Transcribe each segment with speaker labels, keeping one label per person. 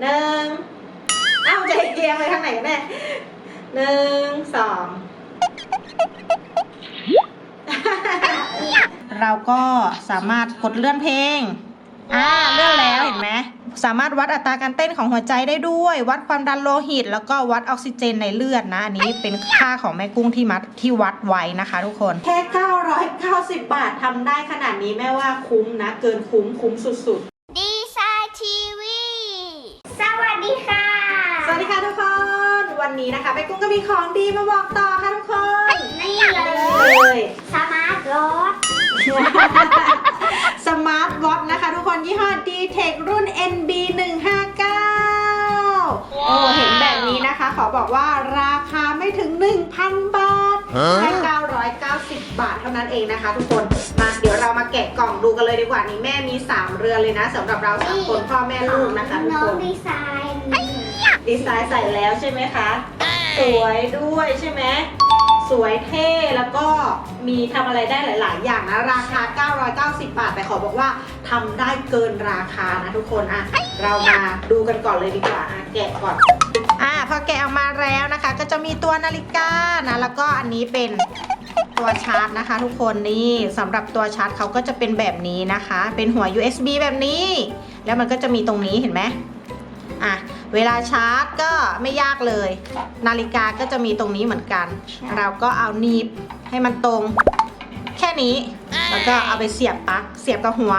Speaker 1: หนึ่งเอ้าใจเอียงไปทางไหนกันแม่หนึ่งสองเราก็สามารถกดเลื่อนเพลง อ่าเลื่อนแล้วเห็นไหมสามารถวัดอัตราการเต้นของหัวใจได้ด้วย วัดความดันโลหิต แล้วก็วัดออกซิเจนในเลือดนะ อันนี้เป็นค่าของแม่กุ้งที่มัดที่วัดไว้นะคะทุกคน แค่ 990 บาททำได้ขนาดนี้แม่ว่าคุ้มนะ เกินคุ้มคุ้มสุด
Speaker 2: ดีไซน์ทีวี สวัสดีค่ะ
Speaker 1: ๆ สวัสดีค่ะทุกคน วันนี้นะคะแม่กุ้งก็มีของดีมาบอกต่อค่ะทุกคน
Speaker 2: นี่เล
Speaker 1: เลยย
Speaker 2: สมาร์ทรถ
Speaker 1: สมาร์ทวอทนะคะทุกคนยี่ห้อ d t e c h รุ่น NB 159โอ้เห็นแบบนี้นะคะ ขอบอกว่าราคาไม่ถึง 1,000 บาทแค่990 บาทเท่านั้นเองนะคะ ทุกคนมาเดี๋ยวเรามาแกะกล่องดูกันเลยดีกว่านี่แม่มี 3 เรือนเลยนะสำหรับเราสามคนพ่อแม่ลูกนะคะทุก
Speaker 2: น้อ
Speaker 1: ค
Speaker 2: ง
Speaker 1: น
Speaker 2: ดีไซน์
Speaker 1: ดีไซน์ใส่แล้วใช่ไหมคะ สวยด้วยใช่ไหมสวยเท่แล้วก็มีทำอะไรได้หลาย ๆ อย่างนะ ราคา 990 บาท แต่ขอบอกว่าทำได้เกินราคานะทุกคนอะเรามาดูกันก่อนเลยดีกว่าอะแกะก่อนอ่าพอแกะออกมาแล้วนะคะ ก็จะมีตัวนาฬิกานะแล้วก็อันนี้เป็นตัวชาร์จนะคะ ทุกคนนี่สำหรับตัวชาร์จเขาก็จะเป็นแบบนี้นะคะ เป็นหัว USB แบบนี้ แล้วมันก็จะมีตรงนี้เห็นไหม อะเวลาชาร์จก็ไม่ยากเลย นาฬิกาก็จะมีตรงนี้เหมือนกัน เราก็เอาหนีบให้มันตรง แค่นี้ แล้วก็เอาไปเสียบปลั๊กเสียบกับหัว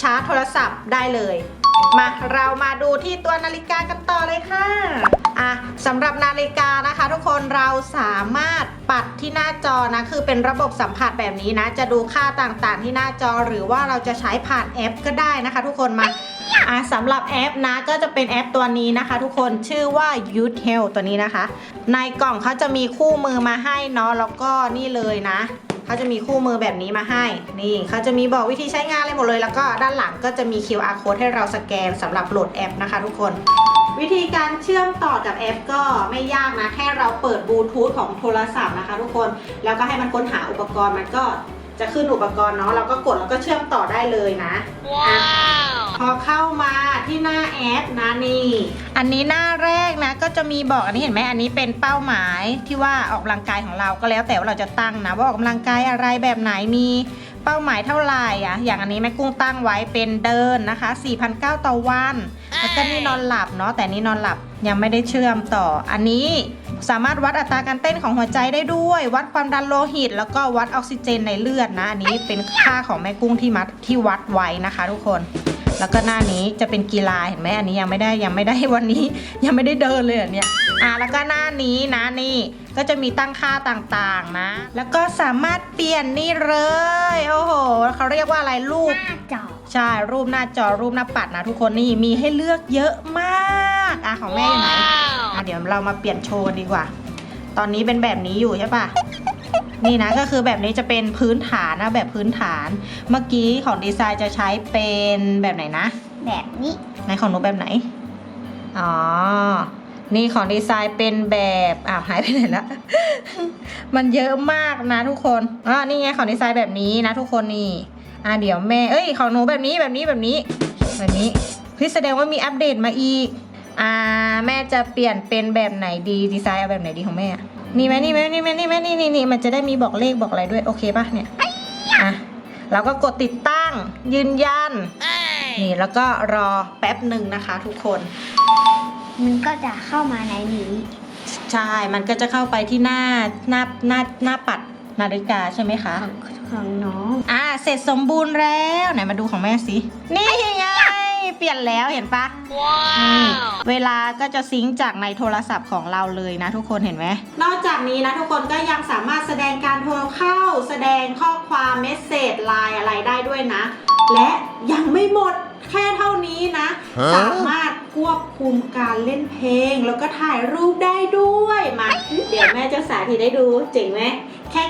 Speaker 1: ชาร์จโทรศัพท์ได้เลย มาเรามาดูที่ตัวนาฬิกากันต่อเลยค่ะอะสำหรับนาฬิกานะคะ ทุกคนเราสามารถปัดที่หน้าจอนะคือเป็นระบบสัมผัสแบบนี้นะ จะดูค่าต่างๆ ที่หน้าจอหรือว่าเราจะใช้ผ่านแอปก็ได้นะคะ ทุกคนมาอะสำหรับแอปนะก็จะเป็นแอปตัวนี้นะคะ ทุกคนชื่อว่า y o u t e l ตัวนี้นะคะ ในกล่องเขาจะมีคู่มือมาให้เนาะแล้วก็นี่เลยนะ เขาจะมีคู่มือแบบนี้มาให้ นี่เขาจะมีบอกวิธีใช้งานอะไรหมดเลย แล้วก็ด้านหลังก็จะมี QR code ให้เราสแกนสำหรับโหลดแอปนะคะทุกคน วิธีการเชื่อมต่อกับแอปก็ไม่ยากนะ แค่เราเปิดบลูทูธของโทรศัพท์นะคะทุกคน แล้วก็ให้มันค้นหาอุปกรณ์มันก็จะขึ้นอุปกรณ์เนาะเราก็กดแล้วก็เชื่อมต่อได้เลยนะอะพอเข้ามาที่ หน้าแอปนะนี่อันนี้หน้าแรกนะก็จะมีบอกอันนี้เห็นไหมอันนี้เป็นเป้าหมายที่ว่าออกกำลังกายของเราก็แล้วแต่ว่าเราจะตั้งนะ ว่าออกกำลังกายอะไรแบบไหนมีเป้าหมายเท่าไหร่อะอย่างอันนี้แม่กุ้งตั้งไว้เป็นเดินนะคะ 4,900 ต่อวันแล้วก็นี่นอนหลับเนาะแต่นี่นอนหลับยังไม่ได้เชื่อมต่อ อันนี้สามารถวัดอัตราการเต้นของหัวใจได้ด้วย วัดความดันโลหิต แล้วก็วัดออกซิเจนในเลือดนะ อันนี้เป็นค่าของแม่กุ้งที่มัดที่วัดไว้นะคะ ทุกคน แล้วก็หน้านี้จะเป็นกีฬาเห็นไหมอันนี้ยังไม่ได้ยังไม่ได้วันนี้ ยังไม่ได้เดินเลยอันเนี่ยอะแล้วก็หน้านี้นะนี่ก็จะมีตั้งค่าต่างๆนะ แล้วก็สามารถเปลี่ยนนี่เลยโอ้โหเขาเรียกว่าอะไรรูป
Speaker 2: หน้าจอ
Speaker 1: ใช่รูปหน้าจอรูปหน้าปัดนะทุกคนนี่มีให้เลือกเยอะมากอะของแม่อยู่ไหนอะเดี๋ยวเรามาเปลี่ยนโชว์กันดีกว่า ตอนนี้เป็นแบบนี้อยู่ใช่ปะ นี่นะก็คือแบบนี้จะเป็นพื้นฐานนะแบบพื้นฐาน เมื่อกี้ของดีไซน์จะใช้เป็นแบบไหนนะ
Speaker 2: แบบนี้
Speaker 1: ไหนของหนูแบบไหน อ๋อ นี่ของดีไซน์เป็นแบบอ้าวหายไปไหนละ มันเยอะมากนะทุกคนอ๋อนี่ไงของดีไซน์แบบนี้นะทุกคนนี่ อะเดี๋ยวแม่ เอ้ยของหนูแบบนี้แบบนี้แบบนี้แบบนี้พี่แสดงว่ามีอัปเดตมาอีก อ่าแม่จะเปลี่ยนเป็นแบบไหนดีดีไซน์เอาแบบไหนดีของแม่อะ นี่ไหมนี่ไหมนี่ไหมนี่ไหมนี่นี่นี่มันจะได้มีบอกเลขบอกอะไรด้วยโอเคป่ะเนี่ยอะเราก็กดติดตั้งยืนยันนี่แล้วก็รอแป๊บหนึ่งนะคะ ทุกคน
Speaker 2: มันก็จะเข้ามาในนี้
Speaker 1: ใช่ มันก็จะเข้าไปที่หน้าหน้าหน้าหน้าปัดนาฬิกาใช่ไหมคะ
Speaker 2: ของของน้อง
Speaker 1: อ่า เสร็จสมบูรณ์แล้ว ไหนมาดูของแม่สิ นี่ไง เปลี่ยนแล้วเห็นปะนี่เวลาก็จะซิงค์จากในโทรศัพท์ของเราเลยนะทุกคนเห็นไหม นอกจากนี้นะทุกคนก็ยังสามารถแสดงการโทรเข้า แสดงข้อความเมสเซจไลน์อะไรได้ด้วยนะ และยังไม่หมดแค่เท่านี้นะ
Speaker 3: ฮะ
Speaker 1: สามารถควบคุมการเล่นเพลง แล้วก็ถ่ายรูปได้ด้วยมาเดี๋ยวแม่จะสาธิตให้ดูเจ๋งไหมแค่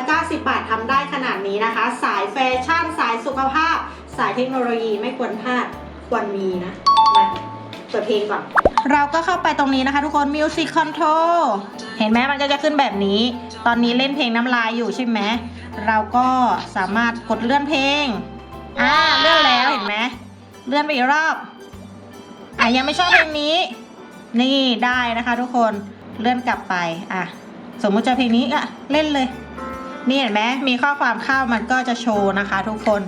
Speaker 1: 990 บาททำได้ขนาดนี้นะคะ สายแฟชั่น สายสุขภาพ สายเทคโนโลยีไม่ควรพลาด ควรมีนะ มาเปิดเพลงก่อน เราก็เข้าไปตรงนี้นะคะทุกคน Music Control เห็นไหมมันก็จะขึ้นแบบนี้ ตอนนี้เล่นเพลงน้ำลายอยู่ใช่ไหม เราก็สามารถกดเลื่อนเพลง อ่าเลื่อนแล้วเห็นไหม เลื่อนไปอีกรอบ อะยังไม่ชอบเพลงนี้ นี่ได้นะคะทุกคน เลื่อนกลับไป อะ สมมติจะเพลงนี้อะเล่นเลย นี่เห็นไหมมีข้อความเข้ามันก็จะโชว์นะคะ ทุกคน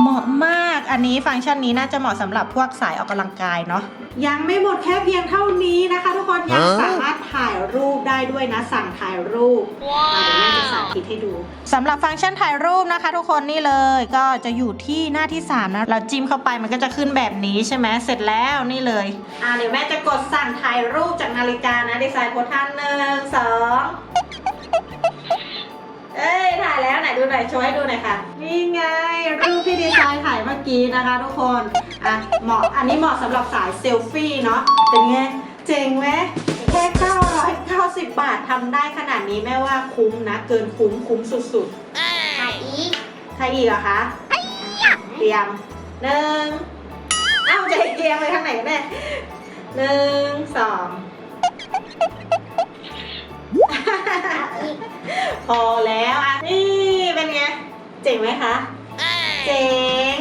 Speaker 1: เหมาะมากอันนี้ฟังก์ชันนี้น่าจะเหมาะสำหรับพวกสายออกกำลังกายเนาะยังไม่หมดแค่เพียงเท่านี้นะคะ ทุกคนยังสามารถถ่ายรูปได้ด้วยนะ สั่งถ่ายรูป
Speaker 2: ว้า
Speaker 1: อะเดี๋ยวแม่จะสาธิตให้ดูสำหรับฟังก์ชันถ่ายรูปนะคะ ทุกคนนี่เลยก็จะอยู่ที่หน้าที่3นะเราจิ้มเข้าไปมันก็จะขึ้นแบบนี้ใช่ไหมเสร็จแล้วนี่เลยอ่าเดี๋ยวแม่จะกดสั่งถ่ายรูปจากนาฬิกานะดีไซน์โพสท่านหนึ่งสอง หนดูหน่อยโชว์ให้ดูหน่อยค่ะ นี่ไง รูปที่ดีไซน์ถ่ายเมื่อกี้นะคะทุกคน อะ เหมาะ อันนี้เหมาะสำหรับสายเซลฟี่เนาะ เป็นไง เจ๋งไหมแค่990 บาททำได้ขนาดนี้แม่ว่าคุ้มนะ เกินคุ้มคุ้มสุด
Speaker 2: ถ่ายอีก
Speaker 1: ๆใครอีกเหรอคะ เตรียมหนึ่งเอ้าจะให้เตรียมไปทางไหนกันแน่หนึ่งสอง
Speaker 2: เอาอีก
Speaker 1: พอแล้วอะนี่เป็นไงเจ๋งไหมคะ เจ๋ง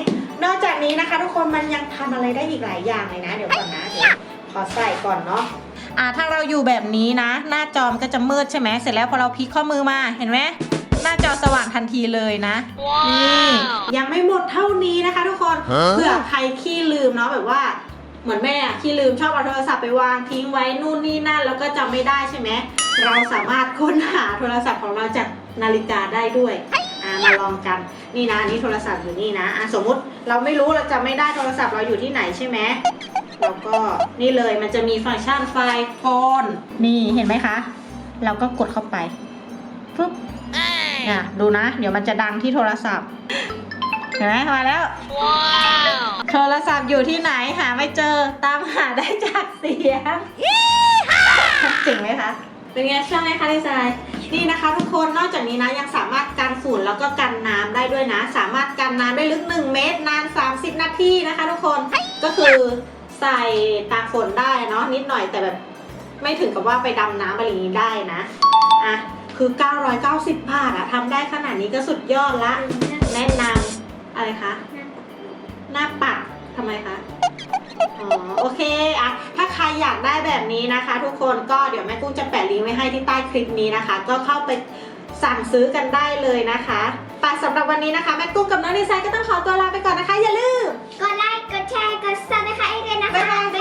Speaker 1: นอกจากนี้นะคะ ทุกคนมันยังทำอะไรได้อีกหลายอย่างเลยนะ เดี๋ยวก่อนนะเดี๋ยวขอใส่ก่อนเนาะอ่าถ้าเราอยู่แบบนี้นะ หน้าจอมนก็จะมืดใช่ไหมเสร็จแล้วพอเราพลิกข้อมือมาเห็นไหมหน้าจอสว่างทันทีเลยนะ นี่ยังไม่หมดเท่านี้นะคะ ทุกคน
Speaker 3: ฮะ
Speaker 1: เผื่อใครขี้ลืมเนาะแบบว่าเหมือนแม่อะขี้ลืมชอบเอาโทรศัพท์ไปวางทิ้งไว้นู่นนี่นั่นแล้วก็จำไม่ได้ใช่ไหมเราสามารถค้นหาโทรศัพท์ของเราจากนาฬิกาได้ด้วย อ่ามาลองกันนี่นะอันนี่โทรศัพท์อยู่นี่นะอะสมมุติเราไม่รู้เราจำไม่ได้โทรศัพท์เราอยู่ที่ไหนใช่ไหมเราก็นี่เลยมันจะมีฟังก์ชันไฟล์โฟนนี่เห็นไหมคะ เราก็กดเข้าไปปุ๊บอะดูนะ เดี๋ยวมันจะดังที่โทรศัพท์เห็นไหมมาแล้ว
Speaker 2: ว้าว
Speaker 1: โทรศัพท์อยู่ที่ไหนหาไม่เจอตามหาได้จากเสียงจริงไหมคะเป็นไงชอบไหมคะดีไซน์นี่นะคะทุกคนนอกจากนี้นะยังสามารถ กันฝุ่นแล้วก็กันน้ำได้ด้วยนะ สามารถกันน้ำได้ลึก 1 เมตร นาน 30 นาทีนะคะทุกคนก็คือใส่ตากฝนได้เนาะนิดหน่อยแต่แบบไม่ถึงกับว่าไปดำน้ำอะไรนี้ได้นะอะคือ 990 บาทอะทำได้ขนาดนี้ก็สุดยอดละ แนะนำอะไรคะ หน้าปัดทำไมคะอ๋อโอเคอะถ้าใครอยากได้แบบนี้นะคะ ทุกคนก็เดี๋ยวแม่กุ้งจะแปะลิงก์ไว้ให้ที่ใต้คลิปนี้นะคะ ก็เข้าไป สั่งซื้อกันได้เลยนะคะแต่สำหรับวันนี้นะคะแม่กุ้งกับน้องดีไซน์ก็ต้องขอตัวลาไปก่อนนะคะ อย่าลืม
Speaker 2: กดไลค์ กดแชร์ กดซับนะคะให้ด้วยนะคะ
Speaker 1: บ๊ายบาย
Speaker 2: บ๊ายบาย